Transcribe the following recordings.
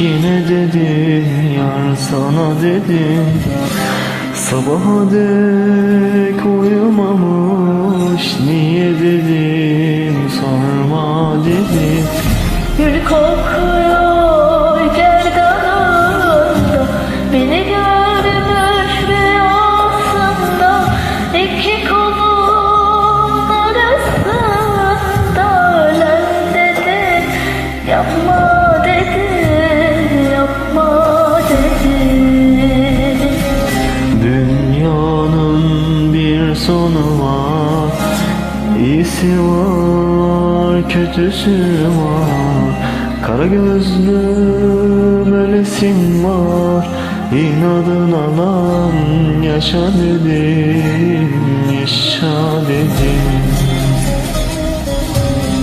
Eşine dedi, yar sana dedi. Sabaha dedi sonu var İyisi var, kötüsü var. Kara gözlü melesim var. İnadın alan yaşa dedim Yaşa dedim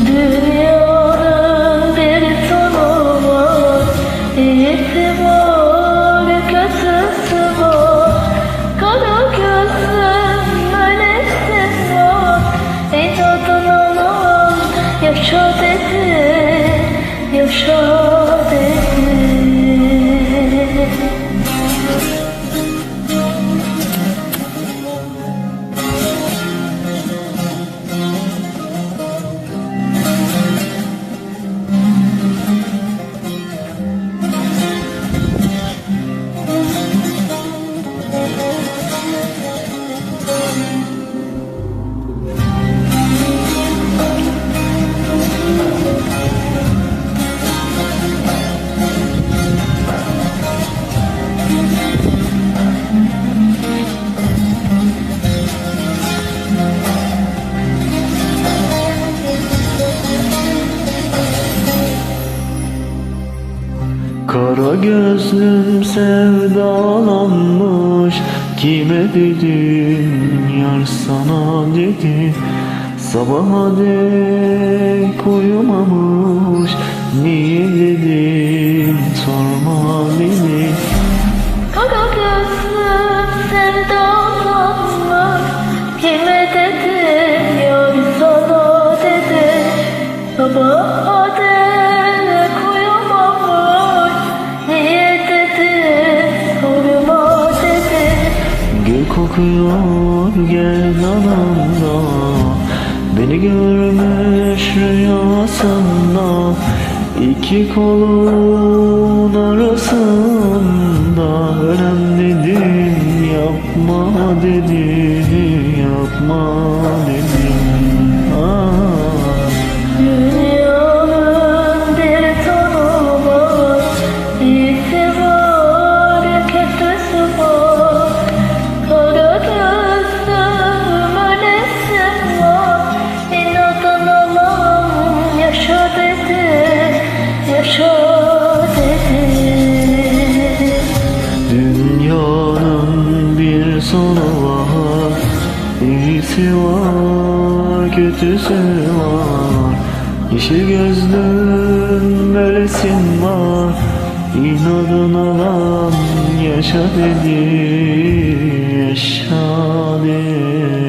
Dünyanın bir sonu var, iyisi var, yaşa dedi, yaşa Kara gözlüm sevdalanmış. Kime dedim yar sana dedi. Sabaha dek uyumamış kokuyor gerdanımda Beni görmüş rüyasında İki kolun arasında. Ölen dedim yapma dedi sonu var. İyisi var, kötüsü var Yeşil gözlüm böylesin var. İnadına lan yaşa dedi Yaşa dedi